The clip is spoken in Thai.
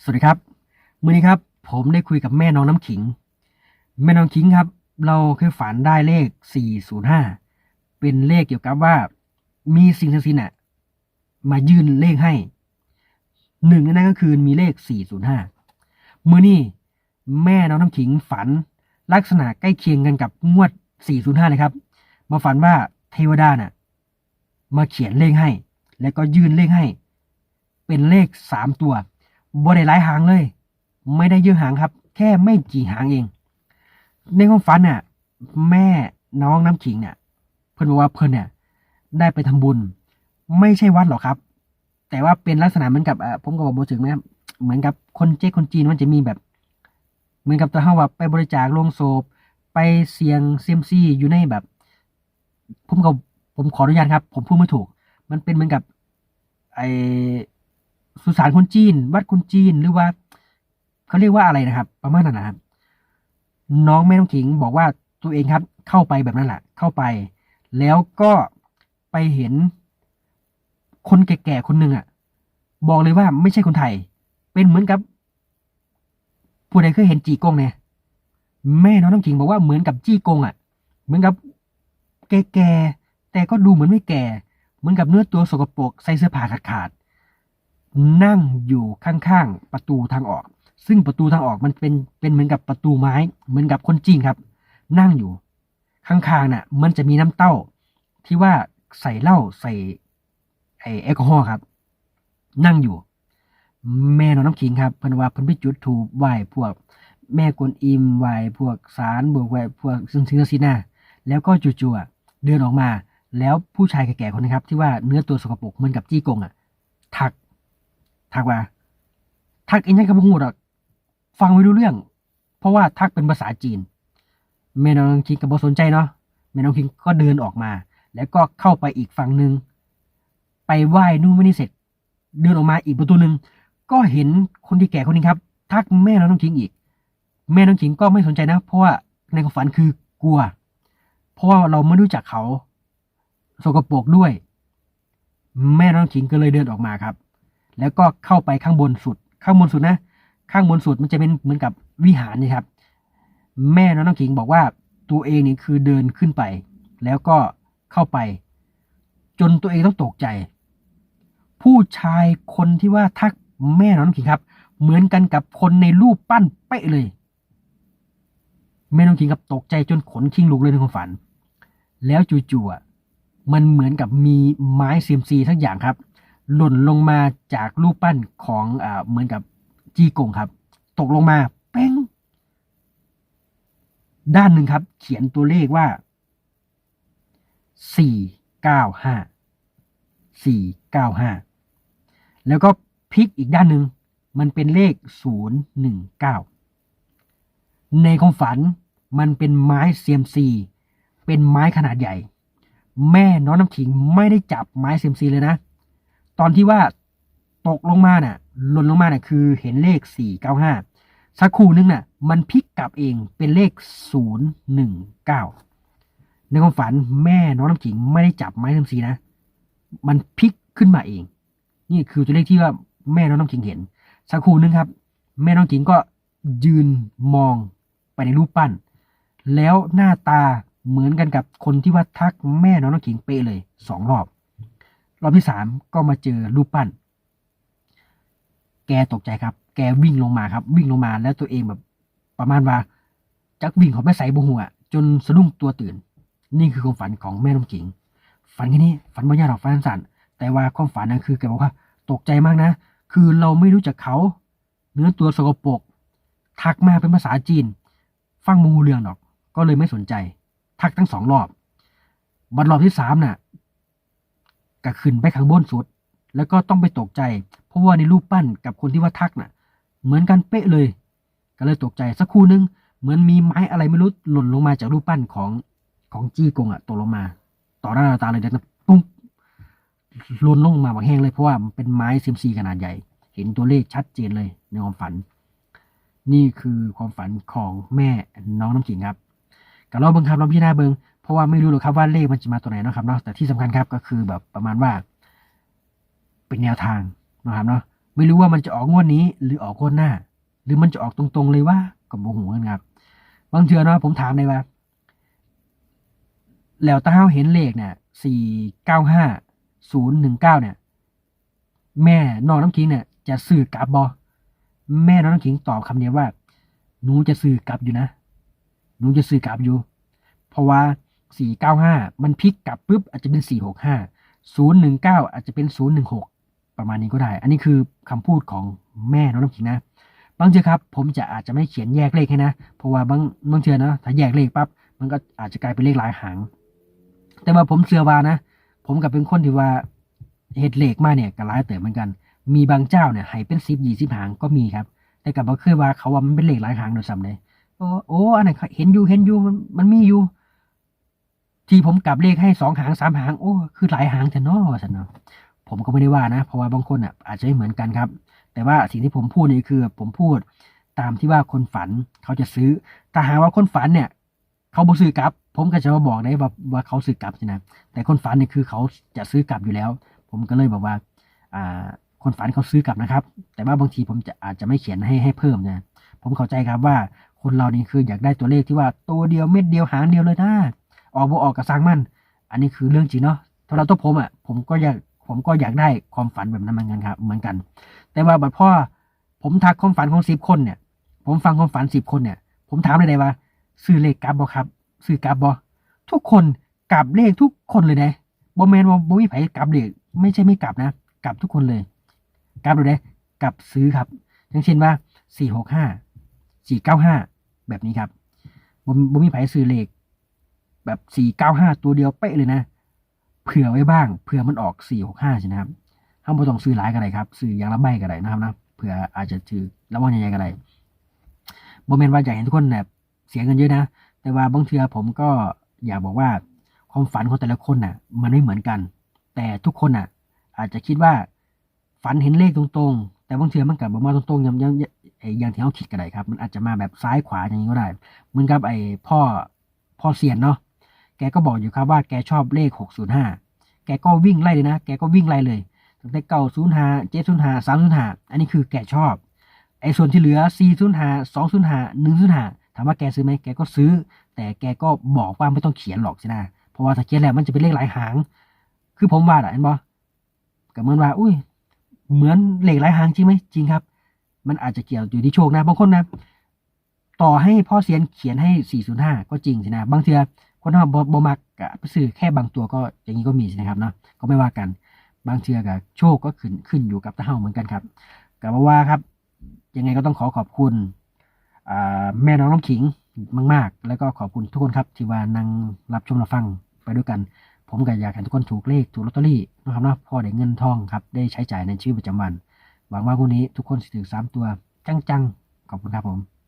สวัสดีครับมื้อนี้ครับ ผมได้คุยกับแม่น้องน้ำขิง แม่น้องขิงครับ เราเคยฝันได้เลข 405 เป็นเลขเกี่ยวกับว่า มีสิ่งศักดิ์สิทธิ์น่ะมายื่นเลขให้หนึ่งในนั้นก็คือมีเลข 405 มื้อนี้แม่น้องน้ำขิงฝันลักษณะใกล้เคียงกันกับงวด 405 เลยครับ มาฝันว่าเทวดาน่ะ มาเขียนเลขให้ แล้วก็ยื่นเลขให้ เป็นเลขสามตัว บ่ได้หลายหางเลย ไม่ได้เยอะหางครับ แค่ไม่กี่หางเอง ในความฝันน่ะ แม่น้องน้ำขิงเนี่ยเพิ่อนบอกว่าเพิ่อนเนี่ย ได้ไปทำบุญ ไม่ใช่วัดหรอกครับ แต่ว่าเป็นลักษณะเหมือนกับผมก็บอกบ่ถึงนะครับเหมือนกับคนเจ๊คนจีนมันจะมีแบบ เหมือนกับตัวเฮาว่าไปบริจาคโลงศพไปเสี่ยงเซียมซีอยู่ในแบบ ผมก็ผมขออนุญาตครับ ผมพูดไม่ถูก มันเป็นเหมือนกับ ไอ สุสานคนจีน วัดคนจีนหรือว่าเขาเรียกว่าอะไรนะครับ ประมาณนั้นนะครับน้องแม่น้องขิงบอกว่าตัวเองครับ เข้าไปแบบนั้นแหละเข้าไป แล้วก็ไปเห็น คนแก่ๆคนหนึ่งอะ บอกเลยว่าไม่ใช่คนไทย เป็นเหมือนกับผู้ใดเคยเห็นจีกงเนี่ยแม่น้องน้ำขิงบอกว่าเหมือนกับจี้กงอะ เหมือนกับแก่ๆแต่ก็ดูเหมือนไม่แก่ เหมือนกับเนื้อตัวสกปรกใส่เสื้อผ้าขาด นั่งอยู่ข้างๆประตูทางออก ซึ่งประตูทางออกมันเป็นเป็นเหมือนกับประตูไม้ เหมือนกับคนจีนครับ นั่งอยู่ข้างๆน่ะ มันจะมีน้ำเต้า ที่ว่าใส่เหล้าใส่ไอแอลกอฮอล์ครับ นั่งอยู่ แม่น้องน้ำขิงครับเพิ่นว่าเพิ่นไปจุดธูไหว้พวก แม่กวนอิมไหว้พวกสารบวกไหว้พวกซึ่งซึ่งสินะแล้วก็จู่ๆอะเดินออกมา แล้วผู้ชายแก่ๆคนนะครับ ที่ว่าเนื้อตัวสกปรกเหมือนกับจี้กงอะทัก ทักว่า ทักองยังกับพูดอก ฟังไม่รู้เรื่อง เพราะว่าทักเป็นภาษาจีนแม่น้องคิงกับบสนใจเนาะแม่น้องคิงก็เดินออกมา แล้วก็เข้าไปอีกฝั่งหนึ่งไปไหว้นู่นไม่นี่เสร็จ เดินออกมาอีกประตูหนึ่งก็เห็นคนที่แก่คนนี้ครับ ทักแม่น้องคิงอีก แม่น้องคิงก็ไม่สนใจนะ เพราะว่าในความฝันคือกลัว เพราะว่าเราไม่รู้จักเขา สกปรกด้วย แม่น้องขิงก็เลยเดินออกมาครับ แล้วก็เข้าไปข้างบนสุด ข้างบนสุดนะ ข้างบนสุดมันจะเป็นเหมือนกับวิหารนี่ครับ แม่น้องน้ำขิงบอกว่าตัวเองนี่คือเดินขึ้นไป แล้วก็เข้าไป จนตัวเองต้องตกใจ ผู้ชายคนที่ว่าทักแม่น้องน้ำขิงครับ เหมือนกันกับคนในรูปปั้นเป๊ะเลย แม่น้องขิงกับตกใจจนขนคิงลุกเลยในความฝัน แล้วจู่ๆมันเหมือนกับมีไม้เซียมซีทั้งอย่างครับ หล่นลงมาจากรูปปั้นของอ่าเหมือนกับจีกงครับ ตกลงมาเป้งด้านหนึ่งครับ เขียนตัวเลขว่าสี่เก้าห้าสี่เก้าห้าแล้วก็พลิกอีกด้านหนึ่งมันเป็นเลขศูนย์หนึ่งเก้าในความฝันมันเป็นไม้เซียมซีเป็นไม้ขนาดใหญ่ แม่น้องน้ำขิงไม่ได้จับไม้เซียมซีเลยนะ ตอนที่ว่าตกลงมาน่ะหล่นลงมาน่ะคือเห็นเลขสี่เก้าห้าสักครู่นึงน่ะมันพลิกกลับเองเป็นเลขศูนย์หนึ่งเก้าในความฝันแม่น้องน้ำขิงไม่ได้จับไม้เซยมซีนะ มันพลิกขึ้นมาเอง นี่คือตัวเลขที่ว่าแม่น้องน้ำขิงเห็น สักครู่นึงครับ แม่น้องขิงก็ยืนมองไปในรูปปั้น แล้วหน้าตาเหมือนกันกับคนที่ว่าทักแม่น้องน้ำขิงเป๊ะเลยสองรอบ รอบที่สามก็มาเจอรูปปั้น แกตกใจครับ แกวิ่งลงมาครับ วิ่งลงมาแล้วตัวเองแบบ ประมาณว่าจักวิ่งเขาไปใส่บุหัวจนสะดุ้งตัวตื่น นี่คือความฝันของแม่น้องขิง ฝันแค่นี้ฝันไม่ยากหรอกฝันสั้นแต่ว่าความฝันนั้นคือแกบอกว่า ตกใจมากนะ คือเราไม่รู้จักเขา เนื้อตัวสกปรกทักมาเป็นภาษาจีน ฟังมูเรื่องหรอก ก็เลยไม่สนใจ ทักทั้งสองรอบ บัดรอบที่สามน่ะ ก็ขึ้นไปข้างบนสุด แล้วก็ต้องไปตกใจ เพราะว่าในรูปปั้นกับคนที่ว่าทักน่ะ เหมือนกันเป๊ะเลย ก็เลยตกใจสักครู่นึง เหมือนมีไม้อะไรไม่รู้หล่นลงมาจากรูปปั้นของของจี้กงอะตกลงมา ต่อหน้าตาเลยเด็กนะปุ๊บหล่นลงมาแบบแห้งเลยเพราะว่ามันเป็นไม้เซยมซีขนาดใหญ่ เห็นตัวเลขชัดเจนเลยในความฝัน นี่คือความฝันของแม่น้องน้ำขิงครับก็ลองเบิ่งครับลองพี่หน้าเบิ่ง เพราะว่าไม่รู้หรอกครับว่าเลขมันจะมาตัวไหนนะครับเนาะแต่ที่สำคัญครับก็คือแบบประมาณว่า เป็นแนวทางนะครับเนาะไม่รู้ว่ามันจะออกงวดนี้ หรือออกงวดหน้า หรือมันจะออกตรงๆเลยว่ากับโมโหกันครับบางเทือเนาะผมถามเลยว่า แล้วถ้าเราเห็นเลขเนี่ยสี่เก้าห้าศูนย์หนึ่งเก้าเนี่ย แม่น้องน้ำขิงเนี่ย จะซื้อกลับบอแม่น้องน้ำขิงตอบคำเดียวว่าหนูจะซื้อกลับอยู่นะหนูจะซื้อกลับอยู่ เพราะว่า สี่เก้าห้ามันพลิกกลับปุ๊บอาจจะเป็นสี่หกห้าศูนย์หนึ่งเก้าอาจจะเป็นศูนย์หนึ่งหกประมาณนี้ก็ได้ อันนี้คือคำพูดของแม่น้องน้ำขิงนะ บางเทือครับ ผมจะอาจจะไม่เขียนแยกเลขให้นะ เพราะว่าบางบางเทือนะถ้าแยกเลขปั๊บมันก็อาจจะกลายเป็นเลขหลายหาง แต่ว่าผมเชื่อว่านะ ผมกับเป็นคนที่ว่าเฮ็ดเลขมาเนี่ยก็หลายเติบเหมือนกัน มีบางเจ้าเนี่ยให้เป็นสิบยี่สิบหางก็มีครับ แต่กับบ่เคยว่าเขาว่ามันเป็นเลขหลายหางโดยซ้ำเลยโอ้โอ้อันนั้นเห็นอยู่เห็นอยู่มันมันมีอยู่ ที่ผมกลับเลขให้สองหางสามหางโอ้คือหลายหางแต่นอสันเนาะผมก็ไม่ได้ว่านะ เพราะว่าบางคนอะอาจจะไม่เหมือนกันครับ แต่ว่าสิ่งที่ผมพูดนี่คือ ผมพูดตามที่ว่าคนฝันเขาจะซื้อถ้าหากว่าคนฝันเนี่ย เขาบ่ซื้อกลับ ผมก็จะมาบอกได้ว่าว่าเขาซื้อกลับใช่ไหมแต่คนฝันเนี่ยคือเขาจะซื้อกลับอยู่แล้ว ผมก็เลยบอกว่า อ่า คนฝันเขาซื้อกลับนะครับ แต่ว่าบางทีผมจะอาจจะไม่เขียนให้ให้เพิ่มนะผมเข้าใจครับว่าคนเรานี่คืออยากได้ตัวเลขที่ว่าตัวเดียวเม็ดเดียวหางเดียวเลยนะ ออกบ่ออกกับสร้างมัน อันนี้คือเรื่องจริงเนาะสำหรับตัวผมอะผมก็อยากผมก็อยากได้ความฝันแบบนั้นเหมือนกันครับ เหมือนกัน แต่ว่าบัดพ่อผมทักความฝันของสิบคนเนี่ย ผมฟังความฝันสิบคนเนี่ย ผมถามเลยได้ว่าซื้อเลขกลับบ่ครับซื้อกลับบ่ทุกคนกลับเลขทุกคนเลยนะบ่แมนว่าบ่มีไผกลับเลขไม่ใช่ไม่กลับนะ กลับทุกคนเลย กลับเลยนะกลับซื้อครับ อย่างเช่นว่าสี่หกห้าสี่เก้าห้าแบบนี้ครับบ่บ่มีไผซื้อเลข แบบสี่เก้าห้าตัวเดียวเป๊ะเลยนะ เผื่อไว้บ้าง เผื่อมันออกสี่หกห้าใช่ไหมครับห้ามบ่ต้องซื้อหลายกันเลยครับ ซื้ออย่างละใบก็ได้นะครับนะเผื่ออาจจะถือระวังยังไงก็ได้บ่แม่นว่าอยากเห็นทุกคนแบบเสียเงินเยอะนะ แต่ว่าบางเทือผมก็อยากบอกว่าความฝันของแต่ละคนน่ะ มันไม่เหมือนกัน แต่ทุกคนน่ะ อาจจะคิดว่าฝันเห็นเลขตรงๆ แต่บางเทือมันกลับมาตรงๆย่างย่างไอ้ย่างที่เขาคิดก็ได้ครับ มันอาจจะมาแบบซ้ายขวาอย่างนี้ก็ได้เหมือนกับไอ้พ่อพ่อเซียนเนาะ กก็บอกอยู่ครับว่าแกชอบเลข 605 แกก็วิ่งไล่เลยนะ แกก็วิ่งไล่เลยตั้งแต่เก้าศูนย์ห้าเจ็ดศูนย์ห้าสามศูนย์ห้าอันนี้คือแกชอบ ไอ้ส่วนที่เหลือสี่ศูนย์ห้าสองศูนย์ห้าหนึ่งศูนย์ห้าถามว่าแกซื้อไหมแกก็ซื้อ แต่แกก็บอกว่าไม่ต้องเขียนหรอกใช่ไหมเพราะว่าถ้าเขียนแล้วมันจะเป็นเลขหลายหาง คือผมว่าอะเห็นบ่ก็เหมือนว่า อุ้ย เหมือนเลขหลายหางจริงไหมจริงครับ มันอาจจะเกี่ยวอยู่ที่โชคนะ บางคนนะ ต่อให้พ่อเซียนเขียนให้ 405 ก็จริงใช่ไหมบางเทือ คนเราบ่บ่มักกะไปซื้อแค่บางตัวก็อย่างนี้ก็มีใช่ไหมครับเนาะก็ไม่ว่ากันบางเทือกับโชคก็ขึ้นขึ้นอยู่กับตาเฮาเหมือนกันครับกับว่าครับ ยังไงก็ต้องขอขอบคุณแม่น้องน้ำขิงมาก ๆ แล้วก็ขอบคุณทุกคนครับ ที่ว่านั่งรับชมรับฟังไปด้วยกัน ผมก็อยากให้ทุกคนถูกเลขถูกลอตเตอรี่นะครับนะพอได้เงินทองครับ ได้ใช้จ่ายในชีวิตประจำวัน หวังว่าพรุ่งนี้ทุกคนจะถือสามตัว จัง ๆ ขอบคุณครับผม